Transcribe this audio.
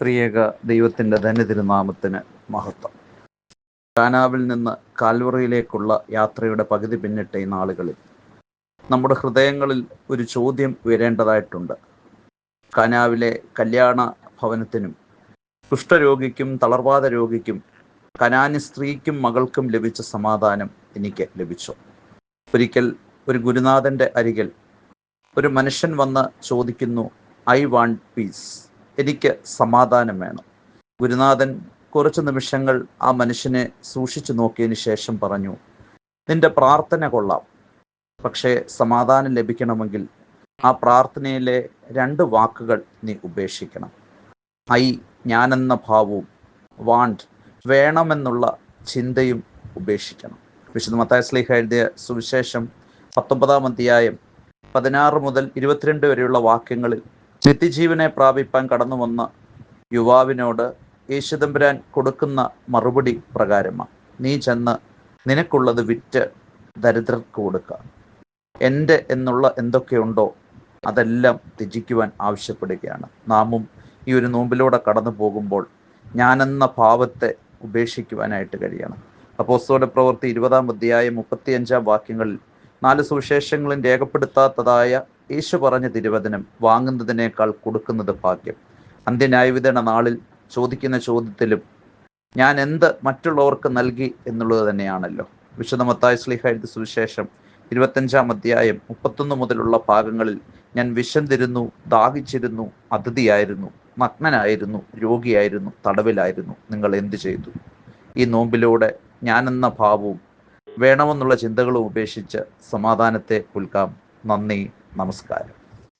ത്രിയേക ദൈവത്തിന്റെ ധന്യതിരുനാമത്തിന് മഹത്വം. കാനാവിൽ നിന്ന് കാൽവറിയിലേക്കുള്ള യാത്രയുടെ പകുതി പിന്നിട്ട ഈ നാളുകളിൽ നമ്മുടെ ഹൃദയങ്ങളിൽ ഒരു ചോദ്യം ഉയരേണ്ടതായിട്ടുണ്ട്. കാനാവിലെ കല്യാണ ഭവനത്തിനും കുഷ്ഠരോഗിക്കും തളർവാദ രോഗിക്കും കനാനി സ്ത്രീക്കും മകൾക്കും ലഭിച്ച സമാധാനം എനിക്ക് ലഭിച്ചു. ഒരിക്കൽ ഒരു ഗുരുനാഥന്റെ അരികിൽ ഒരു മനുഷ്യൻ വന്ന് ചോദിക്കുന്നു ഐ വാണ്ട് പീസ്. എനിക്ക് സമാധാനം വേണം. ഗുരുനാഥൻ കുറച്ച് നിമിഷങ്ങൾ ആ മനുഷ്യനെ സൂക്ഷിച്ചു നോക്കിയതിന് ശേഷം പറഞ്ഞു നിന്റെ പ്രാർത്ഥന കൊള്ളാം. പക്ഷേ സമാധാനം ലഭിക്കണമെങ്കിൽ ആ പ്രാർത്ഥനയിലെ രണ്ട് വാക്കുകൾ നീ ഉപേക്ഷിക്കണം. ഐ ഞാനെന്ന ഭാവവും വാണ്ട് വേണമെന്നുള്ള ചിന്തയും ഉപേക്ഷിക്കണം. വിശുദ്ധ മത്തായ സ്ലീഹ എഴുതിയ സുവിശേഷം പത്തൊമ്പതാം അധ്യായം പതിനാറ് മുതൽ ഇരുപത്തിരണ്ട് വരെയുള്ള വാക്യങ്ങളിൽ നിത്യജീവനെ പ്രാപിപ്പാൻ കടന്നു വന്ന യുവാവിനോട് യേശുദമ്പുരാൻ കൊടുക്കുന്ന മറുപടി പ്രകാരമാണ്. നീ ചെന്ന് നിനക്കുള്ളത് വിറ്റ് ദരിദ്രർക്ക് കൊടുക്കുക എന്റെ എന്നുള്ള എന്തൊക്കെയുണ്ടോ അതെല്ലാം ത്യജിക്കുവാൻ ആവശ്യപ്പെടുകയാണ്. നാമും ഈ ഒരു നോമ്പിലൂടെ കടന്നു പോകുമ്പോൾ ഞാനെന്ന ഭാവത്തെ ഉപേക്ഷിക്കുവാനായിട്ട് കഴിയണം. അപ്പോസ്തോല പ്രവൃത്തി ഇരുപതാം അധ്യായം മുപ്പത്തിയഞ്ചാം വാക്യങ്ങളിൽ നാല് സുവിശേഷങ്ങളും രേഖപ്പെടുത്താത്തതായ യേശു പറഞ്ഞ തിരുവചനം വാങ്ങുന്നതിനേക്കാൾ കൊടുക്കുന്നത് ഭാഗ്യം. അന്ത്യന്യായവിതരണ നാളിൽ ചോദിക്കുന്ന ചോദ്യത്തിലും ഞാൻ എന്ത് മറ്റുള്ളവർക്ക് നൽകി എന്നുള്ളത് തന്നെയാണല്ലോ. വിശുദ്ധമത്തായ എഴുതി സുവിശേഷം ഇരുപത്തഞ്ചാം അധ്യായം മുപ്പത്തൊന്ന് മുതലുള്ള ഭാഗങ്ങളിൽ ഞാൻ വിശന്നിരുന്നു ദാഹിച്ചിരുന്നു അതിഥിയായിരുന്നു നഗ്നനായിരുന്നു രോഗിയായിരുന്നു തടവിലായിരുന്നു. നിങ്ങൾ എന്ത് ചെയ്തു? ഈ നോമ്പിലൂടെ ഞാൻ എന്ന ഭാവവും വേണമെന്നുള്ള ചിന്തകളും ഉപേക്ഷിച്ച് സമാധാനത്തെ പുൽകാം നന്ദി. നമസ്കാരം